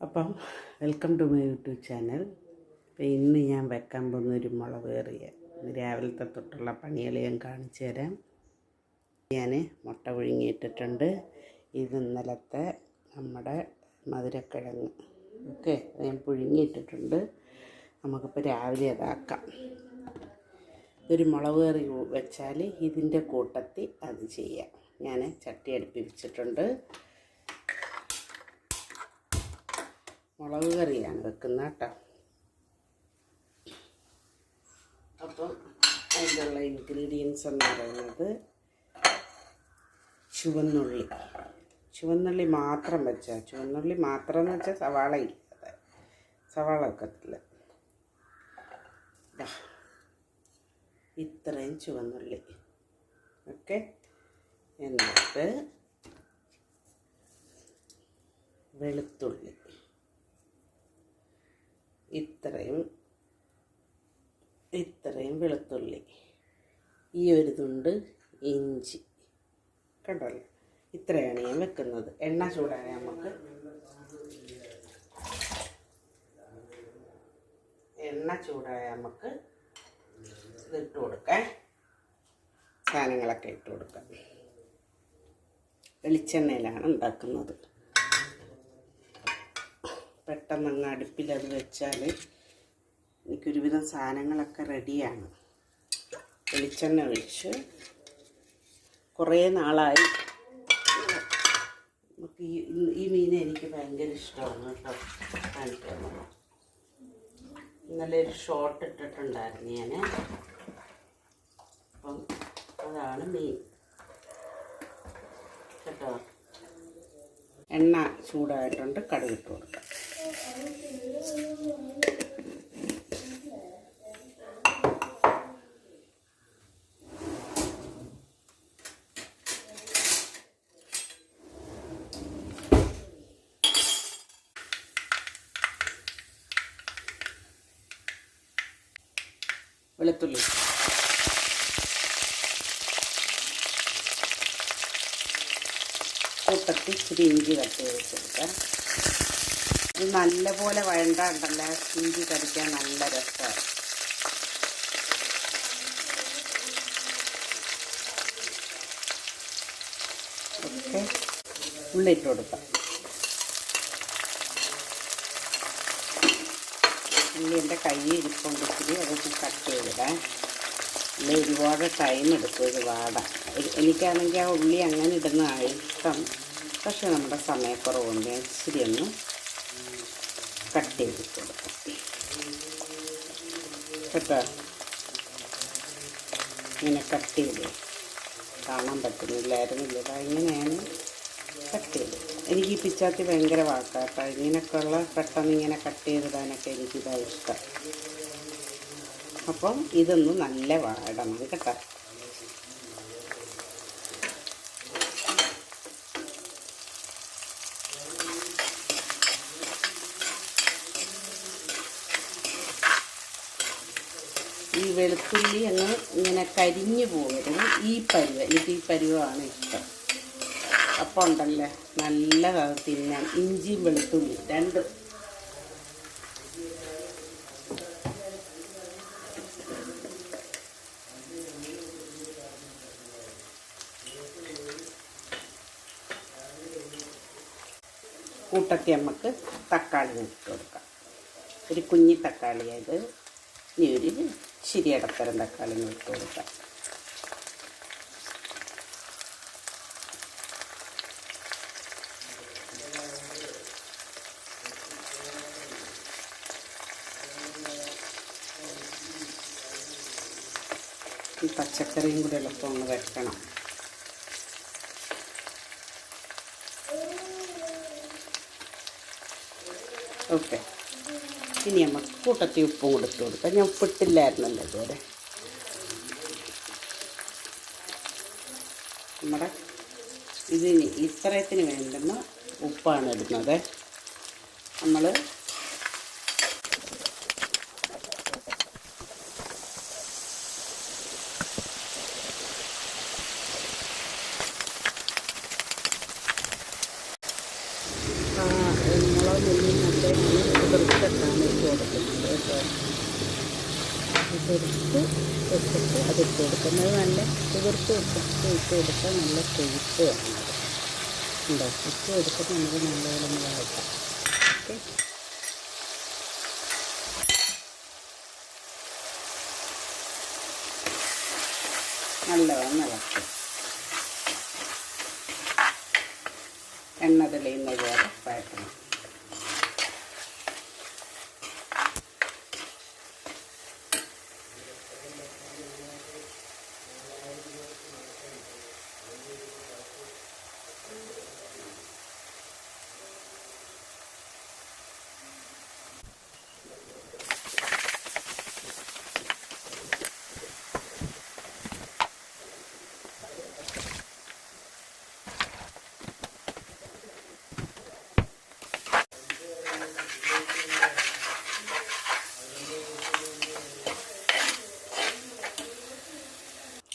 അപ്പം welcome to my YouTube channel. അപ്പം ഇന്ന് ഞാൻ വെക്കാൻ പോകുന്ന ഒരു മുളക് കറിയ രാവിലത്തെ തൊട്ടുള്ള പണികൾ ഞാൻ കാണിച്ചു തരാം. ഞാൻ മുട്ട പുഴുങ്ങിയിട്ടിട്ടുണ്ട്. ഇത് ഇന്നലത്തെ നമ്മുടെ മധുരക്കിഴങ്ങ്. ഓക്കെ ഞാൻ പുഴുങ്ങിയിട്ടിട്ടുണ്ട്. നമുക്കിപ്പോൾ രാവിലെ അതാക്കാം. ഒരു മുളക് കറി വെച്ചാൽ ഇതിന്റെ കൂട്ടത്തിൽ അത് ചെയ്യാം. ഞാൻ ചട്ടി അടുപ്പി വെച്ചിട്ടുണ്ട് മുളക് കറിയാണ് വെക്കുന്നത് കേട്ടോ. അപ്പം അതിനുള്ള ഇൻഗ്രീഡിയൻസ് എന്ന് പറയുന്നത് ചുവന്നുള്ളി. ചുവന്നുള്ളി മാത്രം വെച്ചാൽ ചുവന്നുള്ളി മാത്രം എന്ന് വെച്ചാൽ സവാള ഇല്ലാതെ സവാള വെക്കത്തില്ല. ഇത്രയും ചുവന്നുള്ളി. ഓക്കെ? എന്നിട്ട് വെളുത്തുള്ളി. ഇത്രയും ഇത്രയും വെളുത്തുള്ളി ഈ ഒരു തുണ്ട് ഇഞ്ചി. കണ്ടല്ലോ ഇത്രയാണ് ഞാൻ വെക്കുന്നത്. എണ്ണ ചൂടായ നമുക്ക് എണ്ണ ചൂടായ നമുക്ക് ഇതിട്ട് കൊടുക്കാം. സാധനങ്ങളൊക്കെ ഇട്ട് കൊടുക്കാം. വെളിച്ചെണ്ണയിലാണ് ഉണ്ടാക്കുന്നത്. പെട്ടെന്ന് അങ്ങ് അടുപ്പിലത് വെച്ചാൽ എനിക്കൊരുവിധം സാധനങ്ങളൊക്കെ റെഡിയാണ്. വെളിച്ചെണ്ണ ഒഴിച്ച് കുറേ നാളായി. നമുക്ക് ഈ ഈ മീൻ എനിക്ക് ഭയങ്കര ഇഷ്ടമാണ് കേട്ടോ. കാണിക്കാൻ ഇന്നലെ ഒരു ഷോർട്ട് ഇട്ടിട്ടുണ്ടായിരുന്നു ഞാൻ അപ്പം അതാണ് മീൻ. കേട്ടോ? എണ്ണ ചൂടായിട്ടുണ്ട് കടുകിട്ട് കൊടുക്കാം. വെളുത്തുള്ളി. കൂട്ടത്തിൽ ഇച്ചിരി ഇഞ്ചി കട്ട് ചെയ്ത് വെച്ചെടുക്കാം. ഇത് നല്ലപോലെ വഴണ്ട ഉണ്ടല്ല ഇഞ്ചി കടിക്കാൻ നല്ല രസമാണ്. ഉള്ളിട്ട് കൊടുക്കാം ഉള്ളി എന്റെ കൈ ഇരിപ്പുണ്ട്. ഇച്ചിരി അതൊക്കെ കട്ട് ചെയ്തിടാം. പിന്നെ ഒരുപാട് ടൈം എടുക്കും ഇത് വാടാൻ. എനിക്കാണെങ്കിൽ ആ ഉള്ളി അങ്ങനെ ഇടുന്നതാണ് ഇഷ്ടം പക്ഷെ നമ്മുടെ സമയക്കുറവുണ്ട്. ഇച്ചിരി ഒന്ന് കട്ട് ചെയ്ത് കൊടുക്കാം. കേട്ടോ? ഇങ്ങനെ കട്ട് ചെയ്ത് കാണാൻ പറ്റുന്നില്ലായിരുന്നില്ല? ഇങ്ങനെയാണ് എനിക്ക് ഈ പിച്ചാത്തി ഭയങ്കര വാക്കാട്ടോ ഇങ്ങനെയൊക്കെയുള്ള പെട്ടെന്ന് ഇങ്ങനെ കട്ട് ചെയ്തിടാനൊക്കെ എനിക്കിതാ ഇഷ്ടം. അപ്പം ഇതൊന്ന് നല്ല വാടണം കേട്ടോ. ഈ വെളുത്തുള്ളി അങ്ങ് ഇങ്ങനെ കരിഞ്ഞു പോകരുത്. ഈ പരുവ എനിക്ക് ഈ പരുവമാണ് ഇഷ്ടം. ഉണ്ടല്ലേ നല്ലതാണ് തിന്നാൻ. ഇഞ്ചിയും വെളുത്തുള്ളി രണ്ട്. കൂട്ടത്തി നമുക്ക് തക്കാളി ഇട്ട് കൊടുക്കാം. ഒരു കുഞ്ഞി തക്കാളിയായത്. ഇനി ഒരു ശരിയടത്തരം തക്കാളി ഇട്ട് കൊടുക്കാം. പച്ചക്കറിയും കൂടി എളുപ്പം ഒന്ന് വെക്കണം ഓക്കെ. ഇനി നമുക്ക് കൂട്ടത്തിൽ ഉപ്പും കൊടുത്തു കൊടുക്കാം. ഞാൻ ഉപ്പിട്ടില്ലായിരുന്നല്ലോ ഇതുവരെ. നമ്മുടെ ഇതിന് ഇത്രയത്തിന് വേണ്ടുന്ന ഉപ്പാണ് ഇടുന്നത്. നമ്മൾ നെല്ലിയും നല്ലതാണ് കുതിർത്തിട്ടാണ് ഇട്ട് കൊടുക്കുന്നത് കേട്ടോ കുതിർത്ത് വെച്ചിട്ട് കൊടുക്കുന്നത് നല്ല കുതിർത്ത് വെച്ചിട്ട് ഇട്ട് കൊടുത്താൽ നല്ല കൊഴുപ്പ് വേണം ഉണ്ടോ? ഇട്ട് കൊടുത്തിട്ട് നമുക്ക് നല്ലപോലെ ഒന്ന് വഴറ്റാം. ഓക്കെ? നല്ലതാണ് ഇളക്കും എണ്ണ തെളിയുന്നത് പോലെ വഴറ്റണം.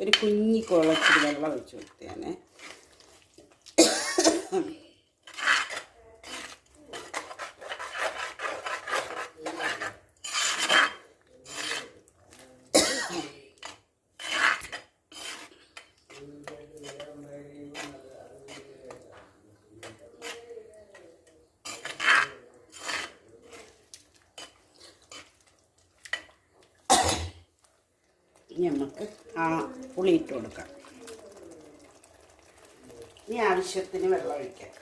ഒരു കുഞ്ഞി കുളച്ചിട്ട് വെള്ളം ഒഴിച്ച് കൊടുത്തേനെ ഇനി നമുക്ക് ആ പുളി ഇട്ട് കൊടുക്കാം. ഇനി ആവശ്യത്തിന് വെള്ളം ഒഴിക്കാം.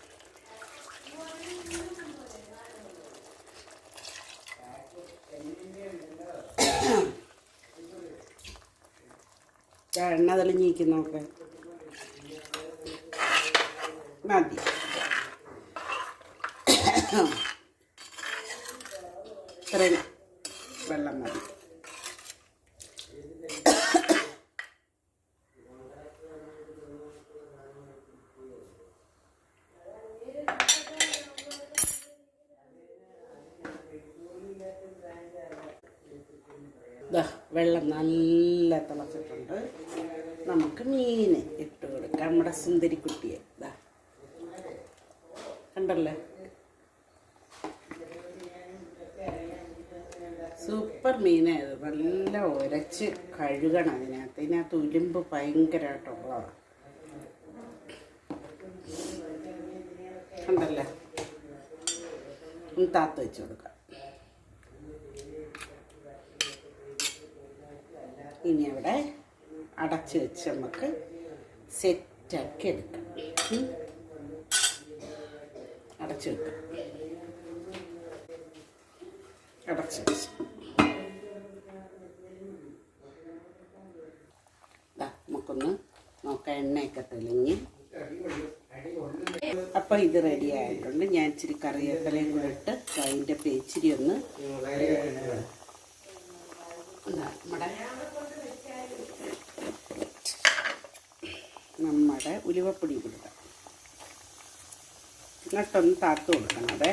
എണ്ണ തെളിഞ്ഞിരിക്കും നോക്ക്. മതി. ഇത്രയും വെള്ളം മതി. വെള്ളം നല്ല തിളച്ചിട്ടുണ്ട്. നമുക്ക് മീൻ ഇട്ട് കൊടുക്കാം നമ്മുടെ സുന്ദരിക്കുട്ടിയെ. ഇതാ കണ്ടല്ലേ? സൂപ്പർ മീനായത് നല്ല ഉരച്ച് കഴുകണം അതിനകത്ത്. ഇതിനകത്ത് ഉലുമ്പ് ഭയങ്കരമായിട്ടുള്ളതാണ് കണ്ടല്ലേ? ഒന്ന് താത്ത് വെച്ച് കൊടുക്കാം. ഇനി അവിടെ അടച്ച് വെച്ച് നമുക്ക് സെറ്റാക്കി എടുക്കാം. അടച്ച് വെക്കാം. അടച്ച് വെച്ച്. നമുക്കൊന്ന് നോക്കാം എണ്ണയൊക്കെ തെളിഞ്ഞ്. അപ്പൊ ഇത് റെഡി ആയിട്ടുണ്ട്. ഞാൻ ഇച്ചിരി കറിവേപ്പിലയും കൂടെ ഇട്ട് അതിന്റെ ഇച്ചിരി ഒന്ന് നമ്മുടെ ഉലുവപ്പൊടി കൊടുക്കാം. എന്നിട്ടൊന്ന് താത്തു കൊടുക്കണം അതെ.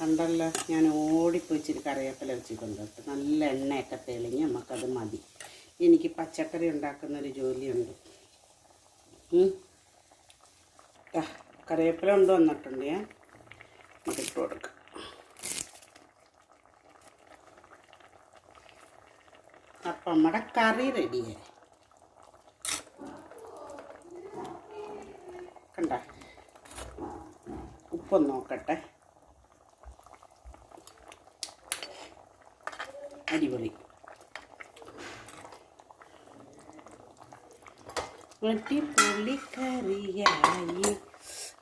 കണ്ടല്ലോ ഞാൻ ഓടിപ്പോയിച്ചിട്ട് കറിവേപ്പില വെച്ച് കൊണ്ടുപോയിട്ട് നല്ല എണ്ണയൊക്കെ തെളിഞ്ഞ് നമുക്കത് മതി. എനിക്ക് പച്ചക്കറി ഉണ്ടാക്കുന്നൊരു ജോലിയുണ്ട്. കറിവേപ്പില കൊണ്ട് വന്നിട്ടുണ്ട്. ഞാൻ നമുക്കിട്ട് കൊടുക്കാം. അപ്പം നമ്മുടെ കറി റെഡിയായി കണ്ട? ഉപ്പൊന്ന് നോക്കട്ടെ. അടിപൊളി. അടിപൊളി കറിയായി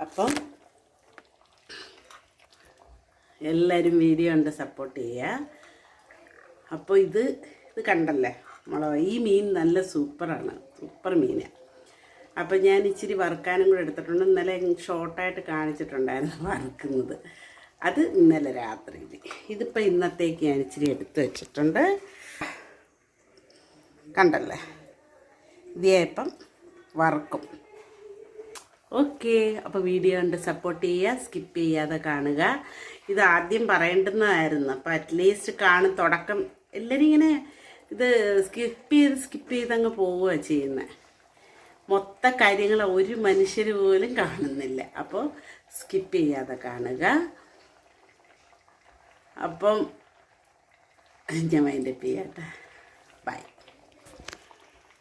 അപ്പം എല്ലാവരും വീഡിയോ കണ്ട് സപ്പോർട്ട് ചെയ്യുക അപ്പോൾ ഇത് ഇത് കണ്ടല്ലേ? മുളക് ഈ മീൻ നല്ല സൂപ്പറാണ്. സൂപ്പർ മീനാണ് അപ്പോൾ ഞാൻ ഇച്ചിരി വറുക്കാനും കൂടെ എടുത്തിട്ടുണ്ട്. ഇന്നലെ ഷോർട്ടായിട്ട് കാണിച്ചിട്ടുണ്ടായിരുന്നു വറുക്കുന്നത്. അത് ഇന്നലെ രാത്രിയിൽ. ഇതിപ്പോൾ ഇന്നത്തേക്ക് ഞാൻ ഇച്ചിരി എടുത്തു വെച്ചിട്ടുണ്ട്. കണ്ടല്ലേ? ഇതിപ്പം വറുക്കും. ഓക്കെ അപ്പോൾ വീഡിയോ ഉണ്ട് സപ്പോർട്ട് ചെയ്യുക സ്കിപ്പ് ചെയ്യാതെ കാണുക. ഇത് ആദ്യം പറയേണ്ടുന്നതായിരുന്നു. അപ്പോൾ അറ്റ്ലീസ്റ്റ് കാണും തുടക്കം. എല്ലാവരും ഇങ്ങനെ ഇത് സ്കിപ്പ് ചെയ്ത് സ്കിപ്പ് ചെയ്ത് അങ്ങ് പോവുക ചെയ്യുന്നത് മൊത്ത കാര്യങ്ങൾ ഒരു മനുഷ്യർ പോലും കാണുന്നില്ല. അപ്പോൾ സ്കിപ്പ് ചെയ്യാതെ കാണുക. അപ്പം ഞാൻ മൈൻഡപ്പ് ചെയ്യാട്ടെ ബൈ